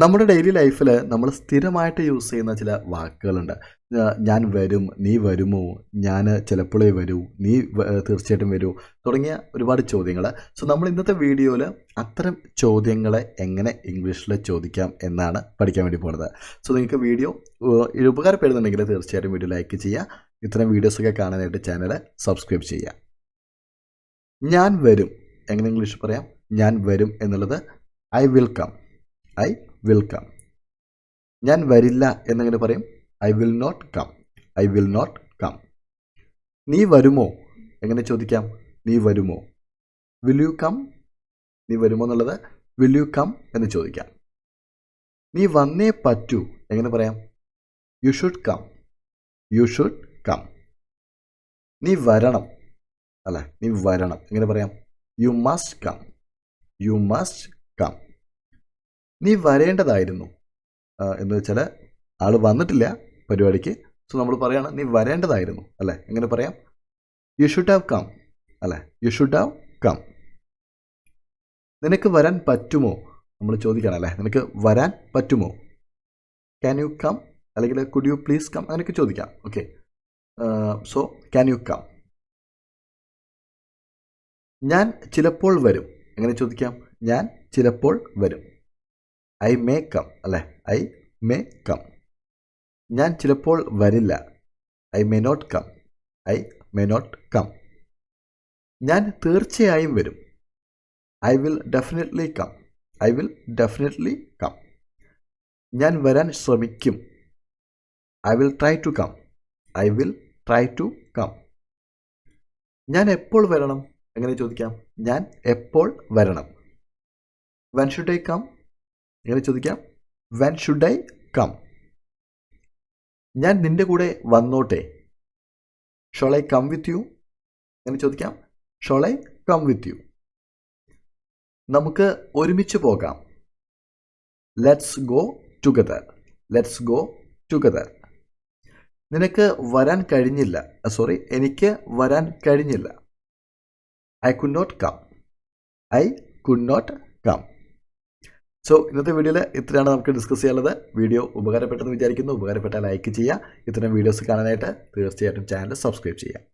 നമ്മുടെ ഡെയിലി ലൈഫിൽ നമ്മൾ സ്ഥിരമായിട്ട് യൂസ് ചെയ്യുന്ന ചില വാക്കുകളുണ്ട്. ഞാൻ വരും നീ വരുമോ ഞാൻ ചിലപ്പോഴേ വരൂ നീ തീർച്ചയായിട്ടും വരൂ തുടങ്ങിയ ഒരുപാട് ചോദ്യങ്ങൾ സോ നമ്മൾ ഇന്നത്തെ വീഡിയോയിൽ അത്തരം ചോദ്യങ്ങളെ എങ്ങനെ ഇംഗ്ലീഷിൽ ചോദിക്കാം എന്നാണ് പഠിക്കാൻ വേണ്ടി പോകുന്നത് സോ നിങ്ങൾക്ക് വീഡിയോ ഉപകാരപ്പെടുന്നുണ്ടെങ്കിൽ തീർച്ചയായിട്ടും വീഡിയോ ലൈക്ക് ചെയ്യുക. ഇത്തരം വീഡിയോസൊക്കെ കാണാനായിട്ട് ചാനൽ സബ്സ്ക്രൈബ് ചെയ്യുക. ഞാൻ വരും എങ്ങനെ ഇംഗ്ലീഷിൽ പറയാം? ഞാൻ വരും എന്നുള്ളത് I will come I will come ഞാൻ വരില്ല എന്നങ്ങനെ പറയും? I will not come I will not come നീ വരുമോ? എങ്ങനെ ചോദിക്കാം? നീ വരുമോ? വിൽ യു കം നീ വരുമോ എന്നുള്ളത് വിൽ യു കം എന്ന് ചോദിക്കാം. നീ വന്നേ പറ്റൂ. എങ്ങനെ പറയാം? You should come you should come നീ വരണം. അല്ല? നീ വരണം. എങ്ങനെ പറയാം? You must come you must come നീ വരേണ്ടതായിരുന്നു. എന്ന് വെച്ചാൽ ആൾ വന്നിട്ടില്ല പരിപാടിക്ക്. സോ നമ്മൾ പറയുകയാണ് നീ വരേണ്ടതായിരുന്നു. അല്ലേ? എങ്ങനെ പറയാം? യു ഷുഡ് ഹാവ് കം അല്ലേ? യു ഷുഡ് ഹാവ് കം നിനക്ക് വരാൻ പറ്റുമോ? നമ്മൾ ചോദിക്കണം അല്ലേ? നിനക്ക് വരാൻ പറ്റുമോ? ക്യാൻ യു കം അല്ലെങ്കിൽ കുഡ് യു പ്ലീസ് കം അങ്ങനെയൊക്കെ ചോദിക്കാം. Okay so can you come ഞാൻ ചിലപ്പോൾ വരും. എങ്ങനെ ചോദിക്കാം? ഞാൻ ചിലപ്പോൾ വരും. ഐ മേ കം അല്ലേ? I may come. ഞാൻ ചിലപ്പോൾ വരില്ല. I may not come. I may not come. ഞാൻ തീർച്ചയായും വരും. I will definitely come. I will definitely come. ഞാൻ വരാൻ ശ്രമിക്കും. I will try to come. I will try to come. ഞാൻ എപ്പോൾ വരണം? എങ്ങനെ ചോദിക്കാം? ഞാൻ എപ്പോൾ വരണം? വെൻ ഷുഡ് ഐ കം എങ്ങനെ ചോദിക്കാം. വെൻ ഷുഡ് ഐ കം ഞാൻ നിന്റെ കൂടെ വന്നോട്ടെ. Shall I come with you എങ്ങനെ ചോദിക്കാം. Shall I come with you നമുക്ക് ഒരുമിച്ച് പോകാം. Let's go together let's go together നിനക്ക് വരാൻ കഴിഞ്ഞില്ല. സോറി എനിക്ക് വരാൻ കഴിഞ്ഞില്ല. I could not come I could not come so ഇന്നത്തെ വീഡിയോയിൽ ഇത്രയാണ് നമുക്ക് ഡിസ്കസ് ചെയ്യാനുള്ളത്. വീഡിയോ ഉപകാരപ്പെട്ടെന്ന് വിചാരിക്കുന്നു. ഉപകാരപ്പെട്ടാൽ ലൈക്ക് ചെയ്യുക. ഇത്തരം വീഡിയോസ് കാണാനായിട്ട് തീർച്ചയായിട്ടും ചാനൽ സബ്സ്ക്രൈബ് ചെയ്യുക.